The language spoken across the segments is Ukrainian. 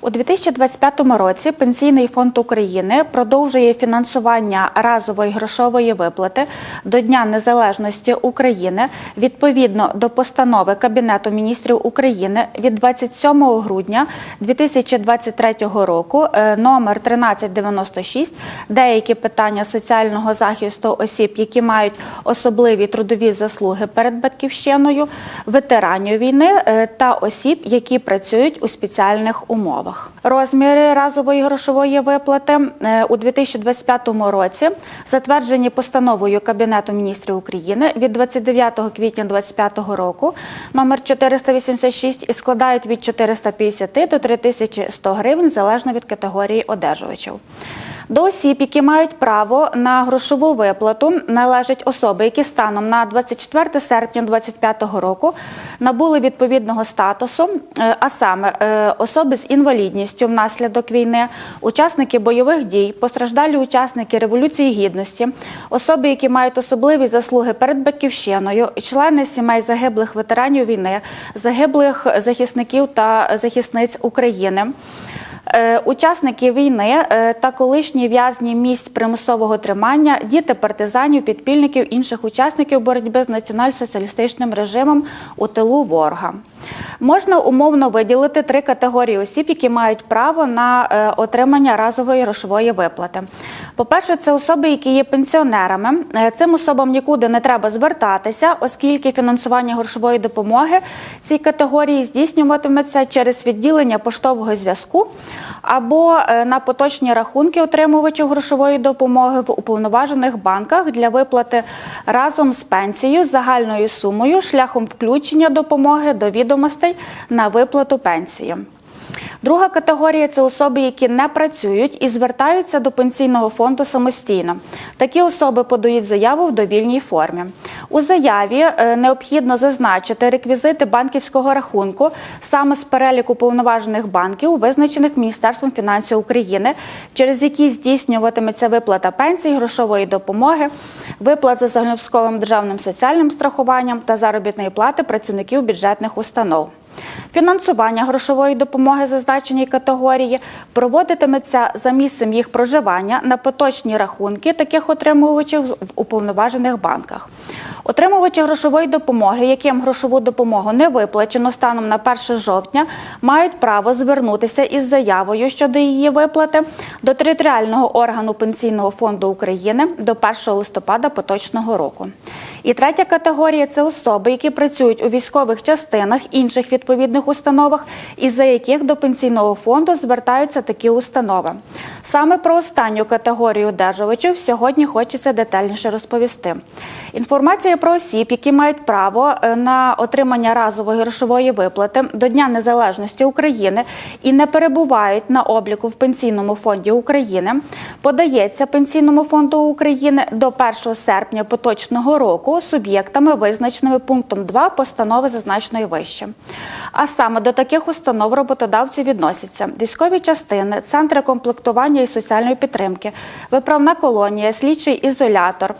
У 2025 році Пенсійний фонд України продовжує фінансування разової грошової виплати до Дня Незалежності України відповідно до постанови Кабінету міністрів України від 27 грудня 2023 року е, номер 1396 деякі питання соціального захисту осіб, які мають особливі трудові заслуги перед батьківщиною, ветеранів війни е, та осіб, які працюють у спеціальних умовах. Розміри разової грошової виплати е, у 2025 році затверджені постановою Кабінету міністрів України від 29 квітня 2025 року номер 486 і складають від 450 до 3100 гривень залежно від категорії одержувачів. До осіб, які мають право на грошову виплату, належать особи, які станом на 24 серпня 2025 року набули відповідного статусу, е, а саме е, особи з інвалідністю внаслідок війни, учасники бойових дій, постраждалі учасники революції гідності, особи, які мають особливі заслуги перед батьківщиною, члени сімей загиблих ветеранів війни, загиблих захисників та захисниць України. Е, Учасники війни е, та колишні в'язні місць примусового тримання, діти партизанів, підпільників, інших учасників боротьби з національно-соціалістичним режимом у тилу ворога. Можна умовно виділити три категорії осіб, які мають право на е, отримання разової грошової виплати. По-перше, це особи, які є пенсіонерами. Е, Цим особам нікуди не треба звертатися, оскільки фінансування грошової допомоги цій категорії здійснюватиметься через відділення поштового зв'язку або е, на поточні рахунки отримувачів грошової допомоги в уповноважених банках для виплати разом з пенсією загальною сумою шляхом включення допомоги до відомостей на виплату пенсії. Друга категорія це особи, які не працюють і звертаються до пенсійного фонду самостійно. Такі особи подають заяву в довільній формі. У заяві е, необхідно зазначити реквізити банківського рахунку саме з переліку повноважених банків, визначених Міністерством фінансів України, через які здійснюватиметься виплата пенсій, грошової допомоги, виплат за загальнообов'язковим державним соціальним страхуванням та заробітної плати працівників бюджетних установ. Фінансування грошової допомоги зазначеній категорії проводитиметься за місцем їх проживання на поточні рахунки таких отримувачів в уповноважених банках. Отримувачі грошової допомоги, яким грошову допомогу не виплачено станом на 1 жовтня, мають право звернутися із заявою щодо її виплати до територіального органу Пенсійного фонду України до 1 листопада поточного року. І третя категорія це особи, які працюють у військових частинах інших відповідних установах, із за яких до пенсійного фонду звертаються такі установи. Саме про останню категорію одержувачів сьогодні хочеться детальніше розповісти. Інформація про осіб, які мають право е, на отримання разової грошової виплати до Дня Незалежності України і не перебувають на обліку в Пенсійному фонді України, подається Пенсійному фонду України до 1 серпня поточного року суб'єктами, визначеними пунктом 2 постанови зазначеної вище. А саме до таких установ роботодавців відносяться військові частини, центри комплектування і соціальної підтримки, виправна колонія, слідчий ізолятор.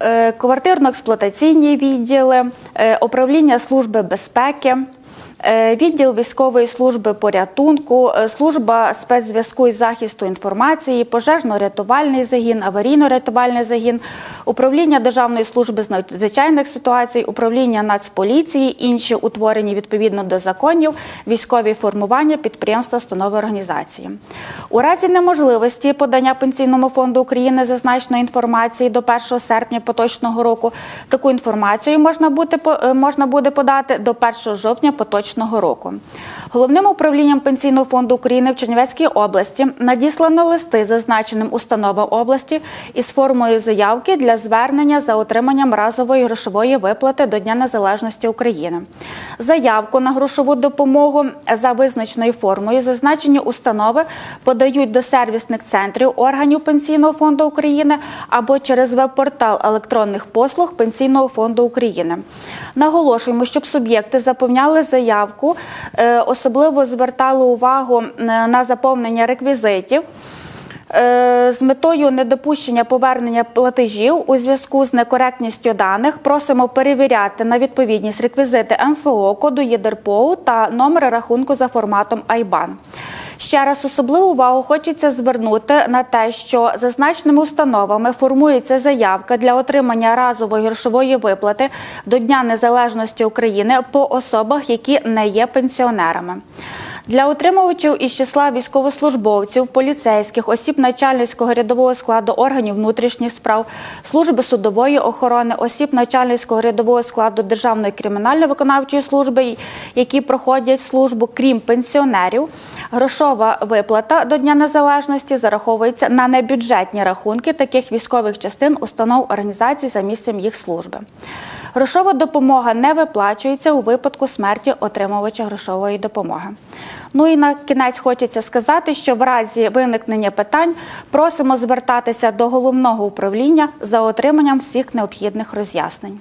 е, Квартирно-експлуатаційні відділи, е, управління служби безпеки, відділ військової служби порятунку, е, служба спецзв'язку і захисту інформації, пожежно-рятувальний загін, аварійно-рятувальний загін, управління Державної служби з надзвичайних ситуацій, управління Нацполіції, інші утворені відповідно до законів, військові формування, підприємства, установи організації. У разі неможливості подання Пенсійному фонду України зазначеної інформації до 1 серпня поточного року таку інформацію можна по- е, можна буде подати до 1 жовтня поточного року. Головним управлінням Пенсійного фонду України в Чернівецькій області надіслано листи зазначеним установам області із формою заявки для звернення за отриманням разової грошової виплати до Дня Незалежності України. Заявку на грошову допомогу за визначеною формою зазначені установи подають до сервісних центрів органів Пенсійного фонду України або через веб-портал електронних послуг Пенсійного фонду України. Наголошуємо, щоб суб'єкти заповняли заявку, е, особливо звертали увагу е, на заповнення реквізитів. Е, З метою недопущення повернення платежів у зв'язку з некоректністю даних просимо перевіряти на відповідність реквізити МФО, коду ЄДРПОУ та номер рахунку за форматом IBAN. Ще раз особливу увагу хочеться звернути на те, що зазначеними установами формується заявка для отримання разової грошової виплати до Дня Незалежності України по особах, які не є пенсіонерами. Для отримувачів із числа військовослужбовців, поліцейських, осіб начальницького рядового складу органів внутрішніх справ, служби судової охорони, осіб начальницького рядового складу Державної кримінально-виконавчої служби, які проходять службу, крім пенсіонерів, грошова виплата до Дня Незалежності зараховується на небюджетні рахунки таких військових частин, установ організацій за місцем їх служби. Грошова допомога не виплачується у випадку смерті отримувача грошової допомоги. Ну і на кінець хочеться сказати, що в разі виникнення питань просимо звертатися до головного управління за отриманням всіх необхідних роз'яснень.